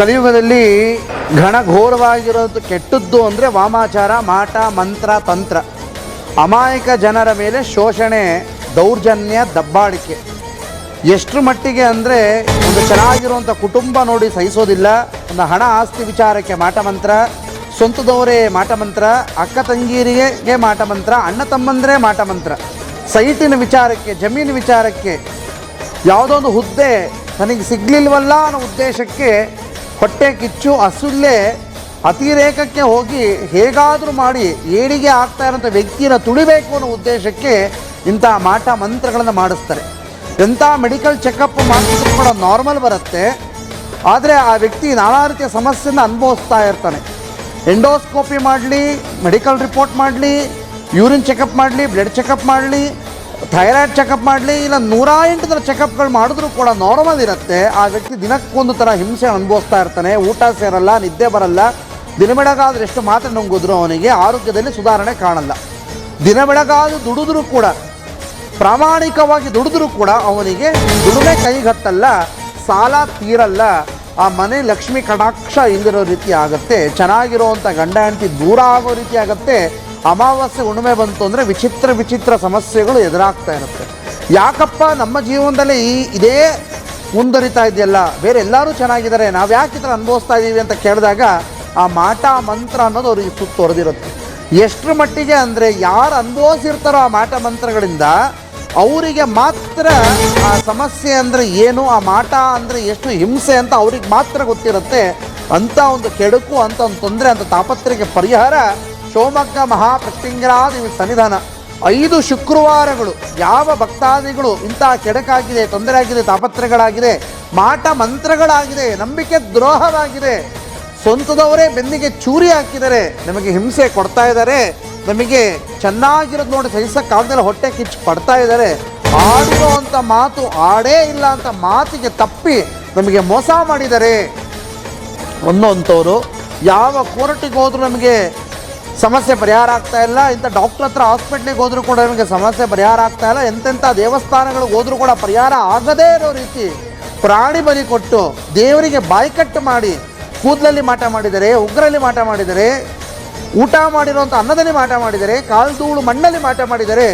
ಕಲಿಯುಗದಲ್ಲಿ ಘನಘೋರವಾಗಿರೋದು ಕೆಟ್ಟದ್ದು ಅಂದರೆ ವಾಮಾಚಾರ, ಮಾಟ, ಮಂತ್ರ, ತಂತ್ರ. ಅಮಾಯಕ ಜನರ ಮೇಲೆ ಶೋಷಣೆ, ದೌರ್ಜನ್ಯ, ದಬ್ಬಾಳಿಕೆ. ಎಷ್ಟರ ಮಟ್ಟಿಗೆ ಅಂದರೆ ಒಂದು ಚೆನ್ನಾಗಿರುವಂಥ ಕುಟುಂಬ ನೋಡಿ ಸಹಿಸೋದಿಲ್ಲ, ಒಂದು ಹಣ ಆಸ್ತಿ ವಿಚಾರಕ್ಕೆ ಮಾಟ ಮಂತ್ರ, ಸ್ವಂತದವರೇ ಮಾಟ ಮಂತ್ರ, ಅಕ್ಕ ತಂಗೀರಿಗೆ ಮಾಟ ಮಂತ್ರ, ಅಣ್ಣ ತಮ್ಮಂದರೆ ಮಾಟ ಮಂತ್ರ. ಸೈಟಿನ ವಿಚಾರಕ್ಕೆ ಜಮೀನು ವಿಚಾರಕ್ಕೆ ಯಾವುದೋ ಒಂದು ಹುದ್ದೆ ತನಗೆ ಸಿಗ್ಲಿಲ್ವಲ್ಲ ಅನ್ನೋ ಉದ್ದೇಶಕ್ಕೆ ಹೊಟ್ಟೆ ಕಿಚ್ಚು ಅಸುಲ್ಲೇ ಅತಿರೇಕಕ್ಕೆ ಹೋಗಿ ಹೇಗಾದರೂ ಮಾಡಿ ಏಳಿಗೆ ಆಗ್ತಾ ಇರೋಂಥ ವ್ಯಕ್ತಿನ ತುಳಿಬೇಕು ಅನ್ನೋ ಉದ್ದೇಶಕ್ಕೆ ಇಂಥ ಮಾಟ ಮಂತ್ರಗಳನ್ನು ಮಾಡಿಸ್ತಾರೆ. ಎಂಥ ಮೆಡಿಕಲ್ ಚೆಕಪ್ ಮಾಡಿಸಿದ್ರು ಕೂಡ ನಾರ್ಮಲ್ ಬರುತ್ತೆ. ಆದರೆ ಆ ವ್ಯಕ್ತಿ ನಾನಾ ರೀತಿಯ ಸಮಸ್ಯೆಯನ್ನು ಅನುಭವಿಸ್ತಾ ಇರ್ತಾನೆ. ಎಂಡೋಸ್ಕೋಪಿ ಮಾಡಲಿ, ಮೆಡಿಕಲ್ ರಿಪೋರ್ಟ್ ಮಾಡಲಿ, ಯೂರಿನ್ ಚೆಕಪ್ ಮಾಡಲಿ, ಬ್ಲಡ್ ಚೆಕಪ್ ಮಾಡಲಿ ಥೈರಾಯ್ಡ್ ಚೆಕಪ್ ಮಾಡಲಿ, ಇಲ್ಲ ನೂರ ಎಂಟು ಥರ ಚೆಕಪ್ಗಳು ಮಾಡಿದ್ರೂ ಕೂಡ ನಾರ್ಮಲ್ ಇರುತ್ತೆ. ಆ ವ್ಯಕ್ತಿ ದಿನಕ್ಕೊಂದು ಥರ ಹಿಂಸೆ ಅನುಭವಿಸ್ತಾ ಇರ್ತಾನೆ, ಊಟ ಸೇರಲ್ಲ, ನಿದ್ದೆ ಬರಲ್ಲ. ದಿನ ಬೆಳಗಾದ್ರೆ ಎಷ್ಟು ಮಾತ್ರ ನುಂಗಿದ್ರು ಅವನಿಗೆ, ಆರೋಗ್ಯದಲ್ಲಿ ಸುಧಾರಣೆ ಕಾಣಲ್ಲ. ದಿನ ಬೆಳಗಾದು ದುಡಿದ್ರೂ ಕೂಡ, ಪ್ರಾಮಾಣಿಕವಾಗಿ ದುಡಿದ್ರೂ ಕೂಡ ಅವನಿಗೆ ದುಡಿಮೆ ಕೈಗತ್ತಲ್ಲ ಸಾಲ ತೀರಲ್ಲ. ಆ ಮನೆ ಲಕ್ಷ್ಮಿ ಕಟಾಕ್ಷ ಇಲ್ಲದಿರೋ ರೀತಿ ಆಗುತ್ತೆ. ಚೆನ್ನಾಗಿರುವಂಥ ಗಂಡ ಹೆಂಡತಿ ದೂರ ಆಗೋ ರೀತಿ ಆಗುತ್ತೆ. ಅಮಾವಾಸ್ಯೆ ಹುಣ್ಣಿಮೆ ಬಂತು ಅಂದರೆ ವಿಚಿತ್ರ ವಿಚಿತ್ರ ಸಮಸ್ಯೆಗಳು ಎದುರಾಗ್ತಾ ಇರುತ್ತೆ. ಯಾಕಪ್ಪ ನಮ್ಮ ಜೀವನದಲ್ಲಿ ಈ ಇದೇ ಮುಂದುವರಿತಾ ಇದೆಯಲ್ಲ? ಬೇರೆ ಎಲ್ಲರೂ ಚೆನ್ನಾಗಿದ್ದಾರೆ. ನಾವು ಯಾಕೆ ಈ ಥರ ಅನುಭವಿಸ್ತಾ ಇದ್ದೀವಿ ಅಂತ ಕೇಳಿದಾಗ ಆ ಮಾಟ, ಮಂತ್ರ ಅನ್ನೋದು ಅವ್ರಿಗೆ ಸುತ್ತೊರೆದಿರುತ್ತೆ ಎಷ್ಟರ ಮಟ್ಟಿಗೆ ಅಂದರೆ ಯಾರು ಅನುಭವಿಸಿರ್ತಾರೋ ಆ ಮಾಟ, ಮಂತ್ರಗಳಿಂದ ಅವರಿಗೆ ಮಾತ್ರ ಆ ಸಮಸ್ಯೆ ಅಂದರೆ ಏನು, ಆ ಮಾಟ ಅಂದರೆ ಎಷ್ಟು ಹಿಂಸೆ ಅಂತ ಅವ್ರಿಗೆ ಮಾತ್ರ ಗೊತ್ತಿರುತ್ತೆ. ಅಂಥ ಒಂದು ಕೆಡುಕು, ಅಂತ ಒಂದು ತೊಂದರೆ, ಅಂತ ತಾಪತ್ರಕ್ಕೆ ಪರಿಹಾರ ಶಿವಮೊಗ್ಗ ಮಹಾಪ್ರತ್ಯಂಗರಾದೇವಿ ಸನ್ನಿಧಾನ. ಐದು ಶುಕ್ರವಾರಗಳು ಯಾವ ಭಕ್ತಾದಿಗಳು ಇಂತಹ ಕೆಡಕಾಗಿದೆ ತೊಂದರೆ ಆಗಿದೆ ತಾಪತ್ರಗಳಾಗಿದೆ ಮಾಟ ಮಂತ್ರಗಳಾಗಿದೆ, ನಂಬಿಕೆ ದ್ರೋಹವಾಗಿದೆ, ಸ್ವಂತದವರೇ ಬೆನ್ನಿಗೆ ಚೂರಿ ಹಾಕಿದ್ದಾರೆ ನಮಗೆ ಹಿಂಸೆ ಕೊಡ್ತಾ ಇದ್ದಾರೆ, ನಮಗೆ ಚೆನ್ನಾಗಿರೋದು ನೋಡಿ ಸಹಿಸಕ್ಕಾಗ್ದಲ್ಲ ಹೊಟ್ಟೆ ಕಿಚ್ಚು ಪಡ್ತಾ ಇದ್ದಾರೆ ಆಡಿರುವಂಥ ಮಾತು ಆಡೇ ಇಲ್ಲ ಅಂತ ಮಾತಿಗೆ ತಪ್ಪಿ ನಮಗೆ ಮೋಸ ಮಾಡಿದ್ದಾರೆ ಅನ್ನೋಂಥವ್ರು ಯಾವ ಕೋರ್ಟಿಗೆ ಹೋದ್ರೂ ನಮಗೆ ಸಮಸ್ಯೆ ಪರಿಹಾರ ಆಗ್ತಾ ಇಲ್ಲ. ಇಂಥ ಡಾಕ್ಟ್ರ್ ಹತ್ರ ಹಾಸ್ಪಿಟ್ಲಿಗೆ ಹೋದರೂ ಕೂಡ ನಿಮಗೆ ಸಮಸ್ಯೆ ಪರಿಹಾರ ಆಗ್ತಾ ಇಲ್ಲ. ಎಂತೆಂಥ ದೇವಸ್ಥಾನಗಳಿಗೆ ಹೋದರೂ ಕೂಡ ಪರಿಹಾರ ಆಗದೇ ಇರೋ ರೀತಿ ಪ್ರಾಣಿ ಬಲಿ ಕೊಟ್ಟು ದೇವರಿಗೆ ಬಾಯ್ಕಟ್ಟು ಮಾಡಿ ಕೂದಲಲ್ಲಿ ಮಾಟ ಮಾಡಿದರೆ, ಉಗ್ರಲ್ಲಿ ಮಾಟ ಮಾಡಿದರೆ, ಊಟ ಮಾಡಿರುವಂಥ ಅನ್ನದಲ್ಲಿ ಮಾಟ ಮಾಡಿದರೆ, ಕಾಲು ಧೂಳು ಮಣ್ಣಲ್ಲಿ ಮಾಟ ಮಾಡಿದರೆ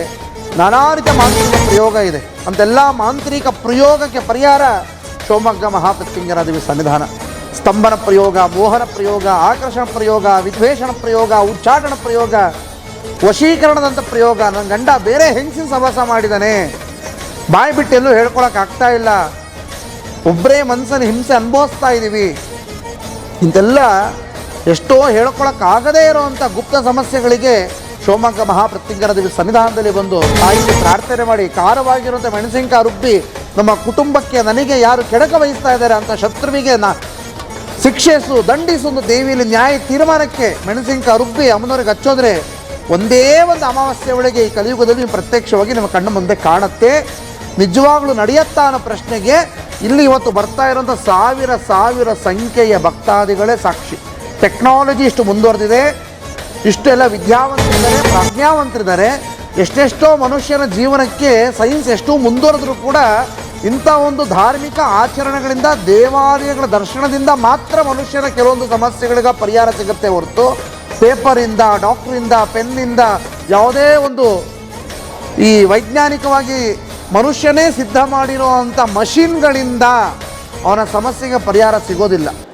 ನಾನಾ ರೀತಿಯ ಮಾಂತ್ರಿಕ ಪ್ರಯೋಗ ಇದೆ. ಅಂತೆಲ್ಲ ಮಾಂತ್ರಿಕ ಪ್ರಯೋಗಕ್ಕೆ ಪರಿಹಾರ ಶಿವಮೊಗ್ಗ ಮಹಾಪ್ರತ್ಯಂಗರಾದೇವಿ ಸನ್ನಿಧಾನ. ಸ್ತಂಭನ ಪ್ರಯೋಗ, ಮೋಹನ ಪ್ರಯೋಗ, ಆಕರ್ಷಣ ಪ್ರಯೋಗ, ವಿದ್ವೇಷಣ ಪ್ರಯೋಗ, ಉಚ್ಚಾಟನ ಪ್ರಯೋಗ ವಶೀಕರಣದಂಥ ಪ್ರಯೋಗ. ನನ್ನ ಗಂಡ ಬೇರೆ ಹೆಂಗಸಿನ ಸವಾಸ ಮಾಡಿದ್ದಾನೆ ಬಾಯಿ ಬಿಟ್ಟು ಎಲ್ಲೂ ಹೇಳ್ಕೊಳಕ್ಕೆ ಆಗ್ತಾ ಇಲ್ಲ. ಒಬ್ಬರೇ ಮನಸ್ಸನ್ನು ಹಿಂಸೆ ಅನುಭವಿಸ್ತಾ ಇದ್ದೀವಿ ಇಂತೆಲ್ಲ ಎಷ್ಟೋ ಹೇಳ್ಕೊಳಕ್ಕಾಗದೇ ಇರೋವಂಥ ಗುಪ್ತ ಸಮಸ್ಯೆಗಳಿಗೆ ಶಿವಮೊಗ್ಗ ಮಹಾಪ್ರತ್ಯಂಗರ ದೇವಿ ಸನ್ನಿಧಾನದಲ್ಲಿ ಬಂದು ತಾಯಿಗೆ ಪ್ರಾರ್ಥನೆ ಮಾಡಿ, ಖಾರವಾಗಿರುವಂಥ ಮೆಣಸಿನಕಾಯಿ ರುಬ್ಬಿ ನಮ್ಮ ಕುಟುಂಬಕ್ಕೆ ನನಗೆ ಯಾರು ಕೆಡಕ ವಹಿಸ್ತಾ ಇದ್ದಾರೆ ಅಂತ ಶತ್ರುವಿಗೆ ನಾ ಶಿಕ್ಷಿಸು, ದಂಡಿಸು ಒಂದು ದೇವಿಯಲ್ಲಿ ನ್ಯಾಯ ತೀರ್ಮಾನಕ್ಕೆ ಮೆಣಸಿನಕಾಯಿ ರುಬ್ಬಿ ಅಮ್ಮನವ್ರಿಗೆ ಹಚ್ಚೋದ್ರೆ ಒಂದೇ ಒಂದು ಅಮಾವಾಸ್ಯೆ ಒಳಗೆ ಈ ಕಲಿಯುಗದಲ್ಲಿ ಪ್ರತ್ಯಕ್ಷವಾಗಿ ನಮ್ಮ ಕಣ್ಣ ಮುಂದೆ ಕಾಣುತ್ತೆ. ನಿಜವಾಗ್ಲೂ ನಡೆಯುತ್ತಾ ಅನ್ನೋ ಪ್ರಶ್ನೆಗೆ ಇಲ್ಲಿ ಇವತ್ತು ಬರ್ತಾ ಇರೋಂಥ ಸಾವಿರ ಸಾವಿರ ಸಂಖ್ಯೆಯ ಭಕ್ತಾದಿಗಳೇ ಸಾಕ್ಷಿ. ಟೆಕ್ನಾಲಜಿ ಇಷ್ಟು ಮುಂದುವರೆದಿದೆ. ಇಷ್ಟೆಲ್ಲ ವಿದ್ಯಾವಂತರಿದ್ದಾರೆ, ಪ್ರಜ್ಞಾವಂತರಿದ್ದಾರೆ. ಎಷ್ಟೆಷ್ಟೋ ಮನುಷ್ಯನ ಜೀವನಕ್ಕೆ ಸೈನ್ಸ್ ಎಷ್ಟು ಮುಂದುವರೆದ್ರೂ ಕೂಡ ಇಂಥ ಒಂದು ಧಾರ್ಮಿಕ ಆಚರಣೆಗಳಿಂದ ದೇವಾಲಯಗಳ ದರ್ಶನದಿಂದ ಮಾತ್ರ ಮನುಷ್ಯನ ಕೆಲವೊಂದು ಸಮಸ್ಯೆಗಳಿಗೆ ಪರಿಹಾರ ಸಿಗುತ್ತೆ ಹೊರತು ಪೇಪರಿಂದ, ಡಾಕ್ಟ್ರಿಂದ, ಪೆನ್ನಿಂದ ಯಾವುದೇ ಒಂದು ಈ ವೈಜ್ಞಾನಿಕವಾಗಿ ಮನುಷ್ಯನೇ ಸಿದ್ಧ ಮಾಡಿರುವಂಥ ಮಷಿನ್ಗಳಿಂದ ಅವನ ಸಮಸ್ಯೆಗೆ ಪರಿಹಾರ ಸಿಗೋದಿಲ್ಲ.